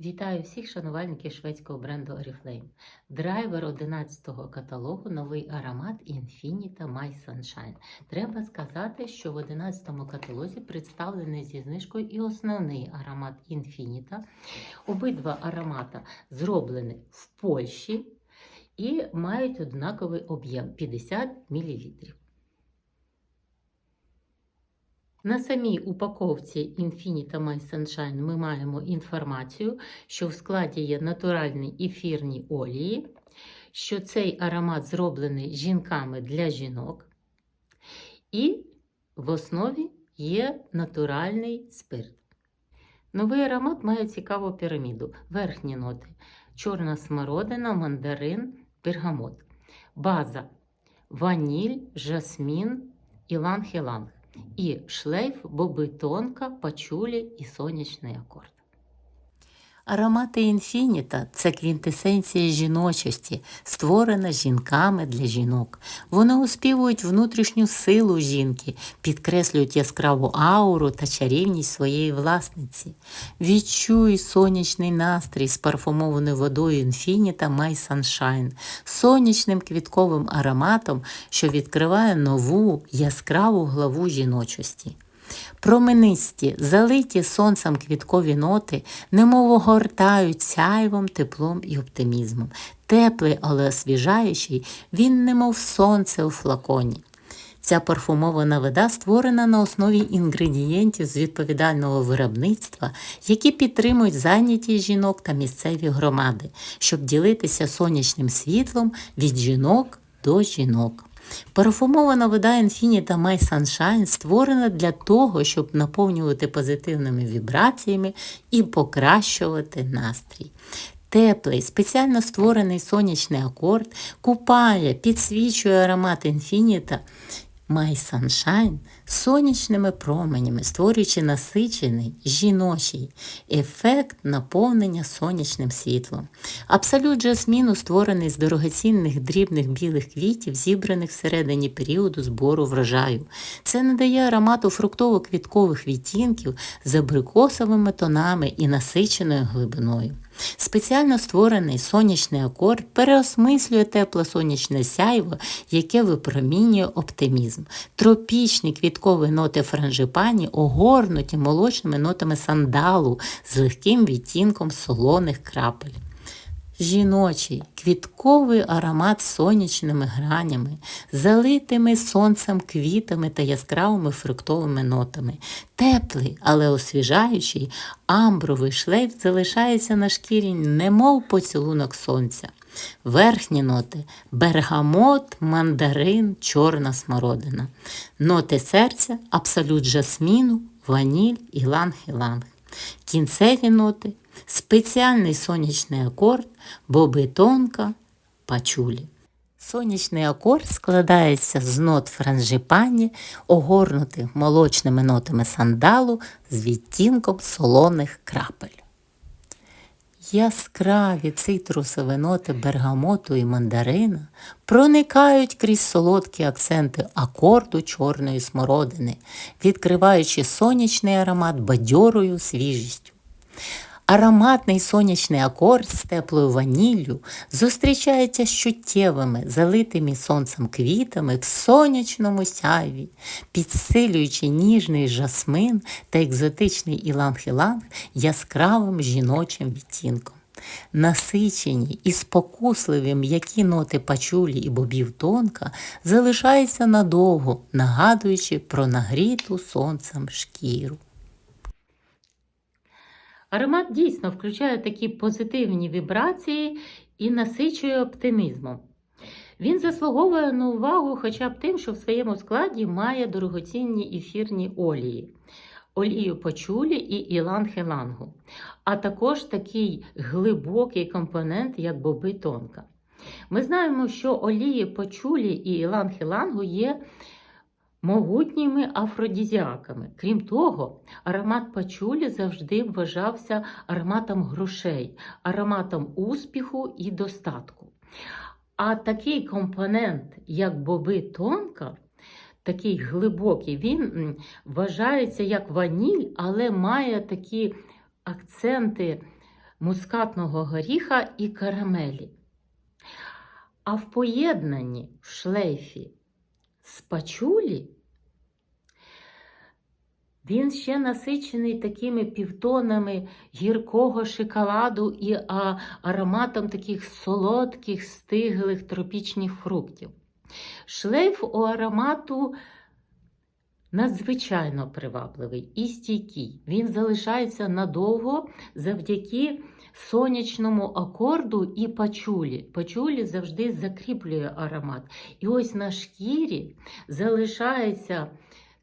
Вітаю всіх шанувальників шведського бренду Oriflame. Драйвер 11-го каталогу новий аромат Infinita My Sunshine. Треба сказати, що в 11-му каталозі представлений зі знижкою і основний аромат Infinita. Обидва аромата зроблені в Польщі і мають однаковий об'єм 50 мл. На самій упаковці Infinita My Sunshine ми маємо інформацію, що в складі є натуральні ефірні олії, що цей аромат зроблений жінками для жінок, і в основі є натуральний спирт. Новий аромат має цікаву піраміду. Верхні ноти: чорна смородина, мандарин, бергамот. База ваніль, жасмін, іланг-іланг. І шлейф, боби тонка, пачулі і сонячний акорд. Аромати інфініта це квінтесенція жіночості, створена жінками для жінок. Вони оспівують внутрішню силу жінки, підкреслюють яскраву ауру та чарівність своєї власниці. Відчуй сонячний настрій з парфумованою водою інфініта My Sunshine, сонячним квітковим ароматом, що відкриває нову яскраву главу жіночості. Променисті, залиті сонцем квіткові ноти, немов огортають сяйвом, теплом і оптимізмом. Теплий, але освіжаючий, він немов сонце у флаконі. Ця парфумована вода створена на основі інгредієнтів з відповідального виробництва, які підтримують зайнятість жінок та місцеві громади, щоб ділитися сонячним світлом від жінок до жінок. Парфумована вода Infinita My Sunshine створена для того, щоб наповнювати позитивними вібраціями і покращувати настрій. Теплий, спеціально створений сонячний акорд купає, підсвічує аромат Infinita My Sunshine сонячними променями, створюючи насичений жіночий ефект наповнення сонячним світлом. Абсолют жасміну створений з дорогоцінних дрібних білих квітів, зібраних всередині періоду збору врожаю. Це надає аромату фруктово-квіткових відтінків з абрикосовими тонами і насиченою глибиною. Спеціально створений сонячний акорд переосмислює тепле сонячне сяйво, яке випромінює оптимізм. Тропічні квіткові ноти франжипані огорнуті молочними нотами сандалу з легким відтінком солоних крапель. Жіночий квітковий аромат сонячними гранями, залитими сонцем квітами та яскравими фруктовими нотами. Теплий, але освіжаючий, амбровий шлейф залишається на шкірі, немов поцілунок сонця. Верхні ноти бергамот, мандарин, чорна смородина. Ноти серця, абсолют жасміну, ваніль, іланг-іланг. Кінцеві ноти спеціальний сонячний акорд, боби тонка, пачулі. Сонячний акорд складається з нот франжипані, огорнутих молочними нотами сандалу з відтінком солоних крапель. Яскраві цитрусові ноти бергамоту і мандарина проникають крізь солодкі акценти акорду чорної смородини, відкриваючи сонячний аромат бадьорою свіжістю. Ароматний сонячний акорд з теплою ваніллю зустрічається з чуттєвими, залитими сонцем квітами в сонячному сяйві, підсилюючи ніжний жасмин та екзотичний іланг-іланг яскравим жіночим відтінком. Насичені і спокусливі м'які ноти пачулі і бобів тонка залишаються надовго, нагадуючи про нагріту сонцем шкіру. Аромат дійсно включає такі позитивні вібрації і насичує оптимізмом. Він заслуговує на увагу хоча б тим, що в своєму складі має дорогоцінні ефірні олії, олію пачулі і іланг-ілангу, а також такий глибокий компонент, як боби тонка. Ми знаємо, що олії пачулі і іланг-ілангу є могутніми афродізіаками. Крім того, аромат пачулі завжди вважався ароматом грошей, ароматом успіху і достатку. А такий компонент, як боби тонка, такий глибокий, він вважається як ваніль, але має такі акценти мускатного горіха і карамелі. А в поєднанні в шлейфі з пачулі він ще насичений такими півтонами гіркого шоколаду і а, ароматом таких солодких, стиглих тропічних фруктів. Шлейф у аромату надзвичайно привабливий і стійкий. Він залишається надовго завдяки сонячному акорду і пачулі. Пачулі завжди закріплює аромат. І ось на шкірі залишається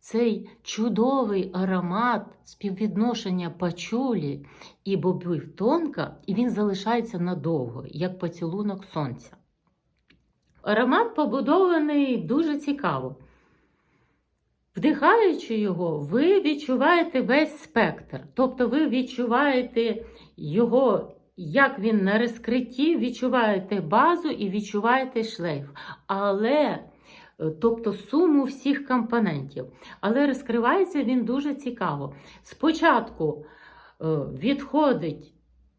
цей чудовий аромат співвідношення пачулі і бобів тонка, і він залишається надовго, як поцілунок сонця. Аромат побудований дуже цікаво. Вдихаючи його, ви відчуваєте весь спектр. Тобто ви відчуваєте його, як він на розкритті, відчуваєте базу і відчуваєте шлейф. Але, тобто суму всіх компонентів. Але розкривається він дуже цікаво. Спочатку е, відходить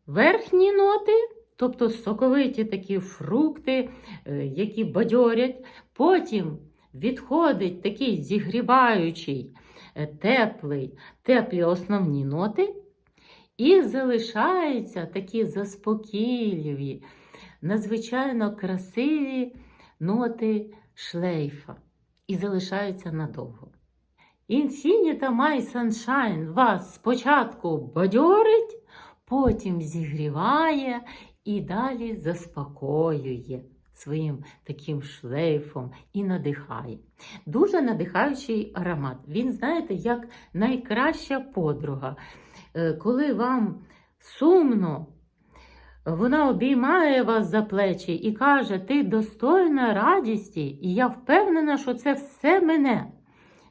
верхні ноти, тобто соковиті такі фрукти, е, які бадьорять. Потім відходить такий зігріваючий, е, теплий, теплі основні ноти, і залишаються такі заспокійливі, надзвичайно красиві ноти шлейфа. І залишаються надовго. Infinita My Sunshine вас спочатку бадьорить, потім зігріває і далі заспокоює своїм таким шлейфом і надихає. Дуже надихаючий аромат. Він, знаєте, як найкраща подруга. Е, Коли вам сумно, вона обіймає вас за плечі і каже: Ти достойна радісті, і я впевнена, що це все мене.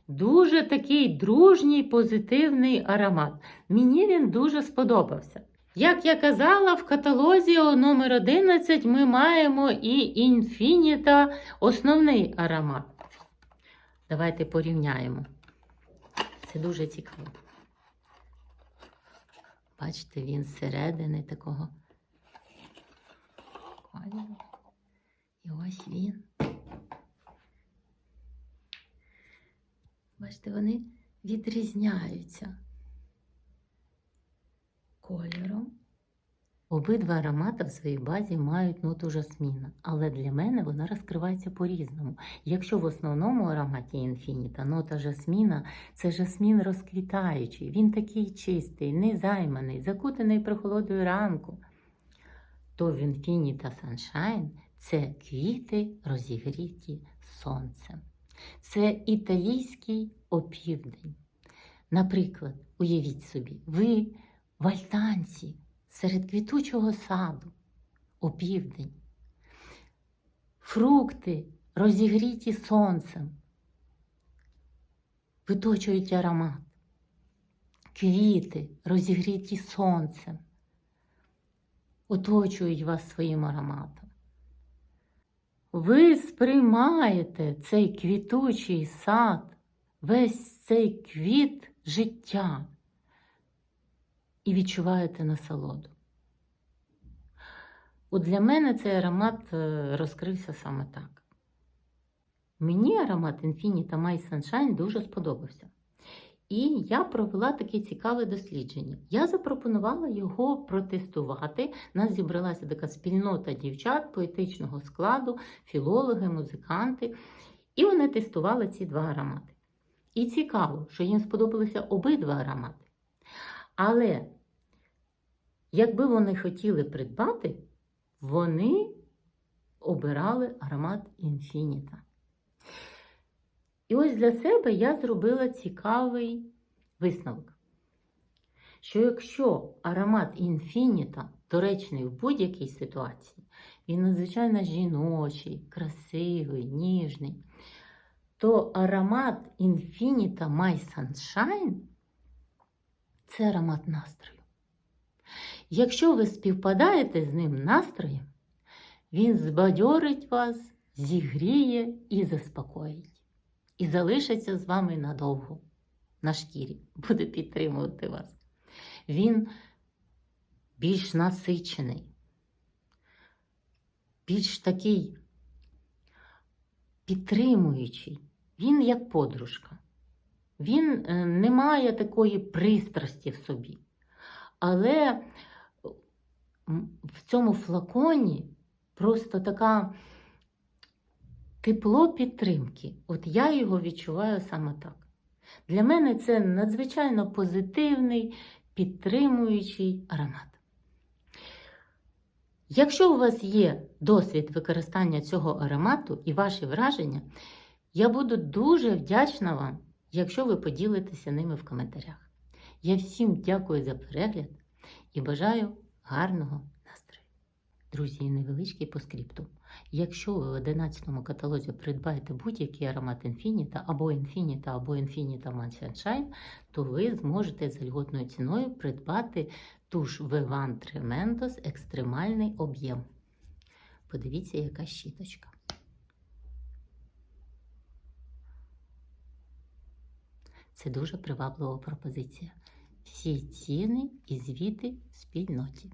Дуже такий дружній, позитивний аромат. Мені він дуже сподобався. Як я казала, в каталозі номер 11 ми маємо і Infinita основний аромат. Давайте порівняємо. Це дуже цікаво. Бачите, він зсередини такого кольору. І ось він. Бачите, вони відрізняються кольором. Обидва аромати в своїй базі мають ноту жасміна, але для мене вона розкривається по-різному. Якщо в основному ароматі інфініта нота жасміна це жасмін розквітаючий, він такий чистий, незайманий, закутаний прохолодою ранку, то в інфініта Sunshine це квіти розігріті сонцем. Це італійський опівдень. Наприклад, уявіть собі, ви в альтанці серед квітучого саду опівдень. Фрукти розігріті сонцем, виточують аромат. Квіти розігріті сонцем, оточують вас своїм ароматом. Ви сприймаєте цей квітучий сад, весь цей квіт життя і відчуваєте насолоду. От для мене цей аромат е, розкрився саме так. Мені аромат Infinita My Sunshine дуже сподобався. І я провела таке цікаве дослідження. Я запропонувала його протестувати. Нас зібралася така спільнота дівчат поетичного складу, філологи, музиканти. І вони тестували ці два аромати. І цікаво, що їм сподобалися обидва аромати. Але, якби вони хотіли придбати, вони обирали аромат інфініта. І ось для себе я зробила цікавий висновок, що якщо аромат інфініта доречний в будь-якій ситуації, він надзвичайно жіночий, красивий, ніжний, то аромат інфініта My Sunshine це аромат настрою. Якщо ви співпадаєте з ним настроєм, він збадьорить вас, зігріє і заспокоїть. І залишиться з вами надовго на шкірі, буде підтримувати вас. Він більш насичений, більш такий підтримуючий. Він як подружка. Він е, не має такої пристрасті в собі. Але в цьому флаконі просто така тепло підтримки. От я його відчуваю саме так. Для мене це надзвичайно позитивний, підтримуючий аромат. Якщо у вас є досвід використання цього аромату і ваші враження, я буду дуже вдячна вам, якщо ви поділитеся ними в коментарях. Я всім дякую за перегляд і бажаю гарного настрою. Друзі, невеличкий по скрипту. Якщо ви в 11 каталозі придбаєте будь-який аромат Infinita або Infinita, або Infinita Matte Sunshine, то ви зможете за льготною ціною придбати туш V1 Tremendos екстремальний об'єм. Подивіться, яка щіточка. Це дуже приваблива пропозиція. Всі ціни і звіти в спільноті.